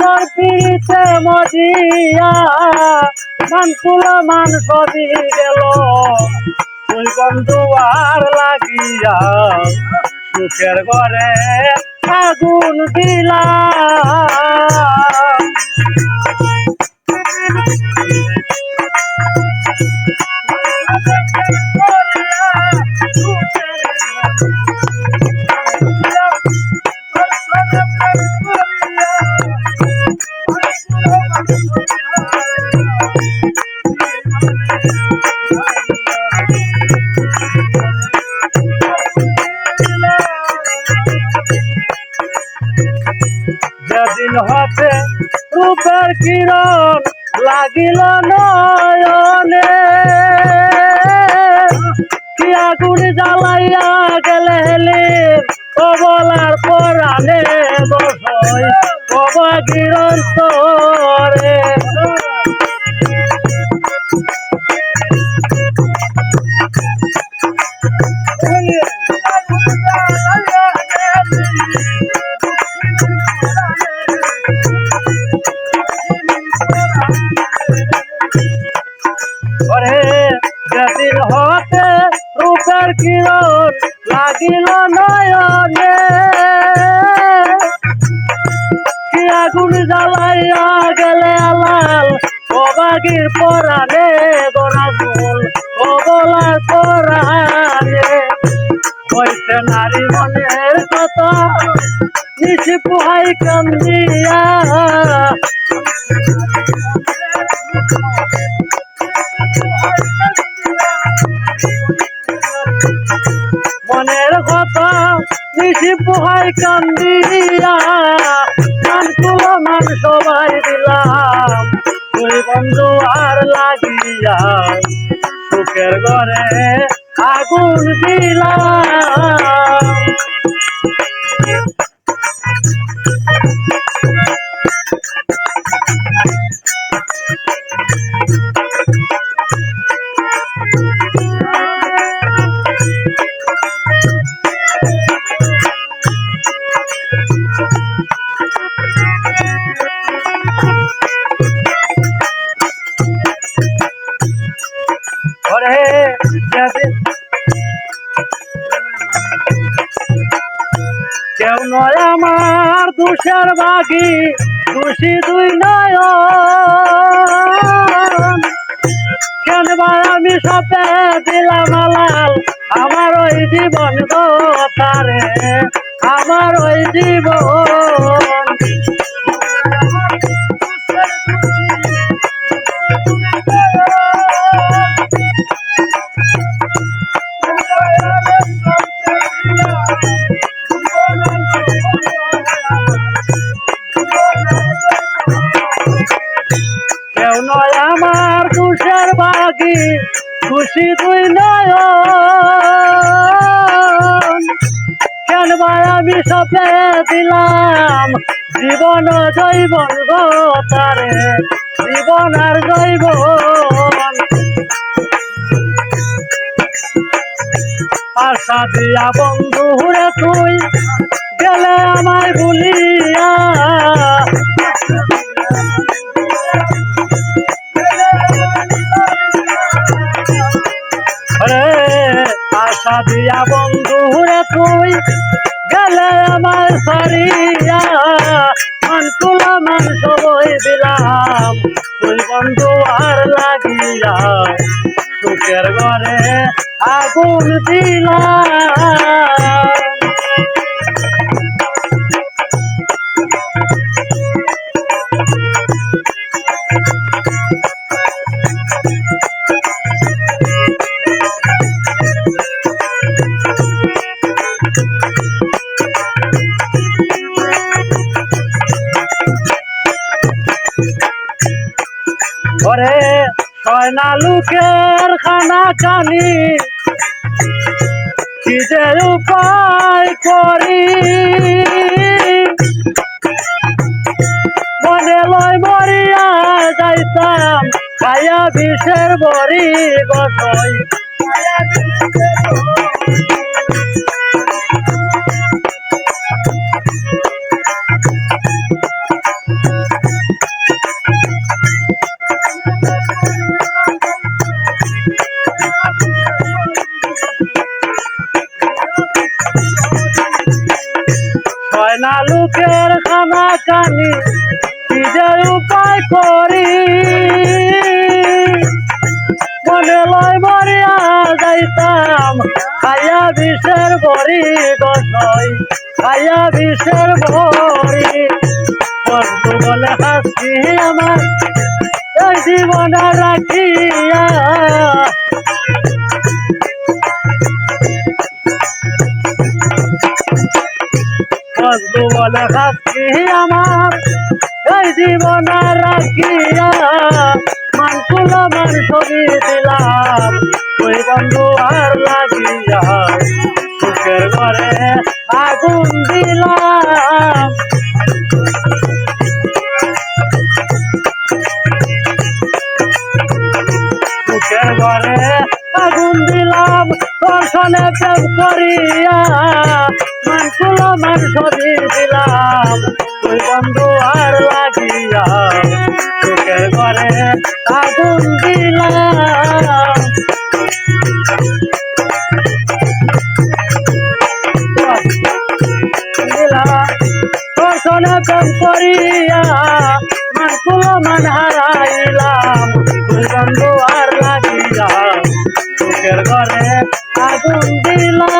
তোর পিড়িতে মজিয়া, মান তুলা মান সবই গেল। তুই বন্ধু আর লাগিয়া সুখের ঘরে আগুন দিলা। রূপের কিরণ লাগিল নয়নে। কি আগুন জ্বালাইয়া গেলে হেলিম কবলার পরাণে বসয় কবা কিরণ তোরে। কিরণ লাগিল নয়নে। আগুন জ্বালাইয়া গেলে আলাল, অবাগির পরাণে গনাগুল অবলার পরাণে। হইতে নারী মনের কথা নিশি পুহাই কান্দিয়া। নিশি পোহাই কান্দিয়া মান তুলো মান সবাই দিলাম। তুই বন্ধু আর লাগিয়া সুখের ঘরে আগুন দিলাম। দুষের বাকি খুশি দুই নয় কেন আমি সাথে দিলাম লাল আমার ওই জীবন গো তারে আমার ওই জীবন খুশি তুই নয় কেন আমি সাথে দিলাম জীবন গো তারে। জীবন আর জৈবন। আশা দিয়া বন্ধু রে তুই গেলে আমায় ভুলিয়া। দিয়া বন্ধুরে তুই, গেলে আমার সারিয়া। মান তুলা মান সবই দিলাম। তুই বন্ধু আর লাগিয়া সুখের ঘরে আগুন দিলাম। ছয়না লোকের খানা কানি কি যে উপায় করি? মনে লয় মরিয়া যাইতাম, খাইয়া বিষের বড়ি গসই লোকের খানা কি যে উপায় করি। মনে লয় মরিয়া যাইতাম, খাইয়া বিষের বড়ি গছই খাইয়া বিষের বড়ি। বন্ধু বলে হাসি আমার জীবন রাখিয়া বলে আমার। এই জীবন রাখিয়া ছবি দিলাম। ওই বন্ধু আর লাগিয়া সুখের ঘরে আগুন দিলাম। করিয়া মানকুল মান ছবি দিলাম। ওই বন্ধু আর লাগিয়া সুখের ঘরে আগুন দিলাম। করিয়া মানকুল মান হারাইলাম। সুখের ঘরে আগুন দিলাম।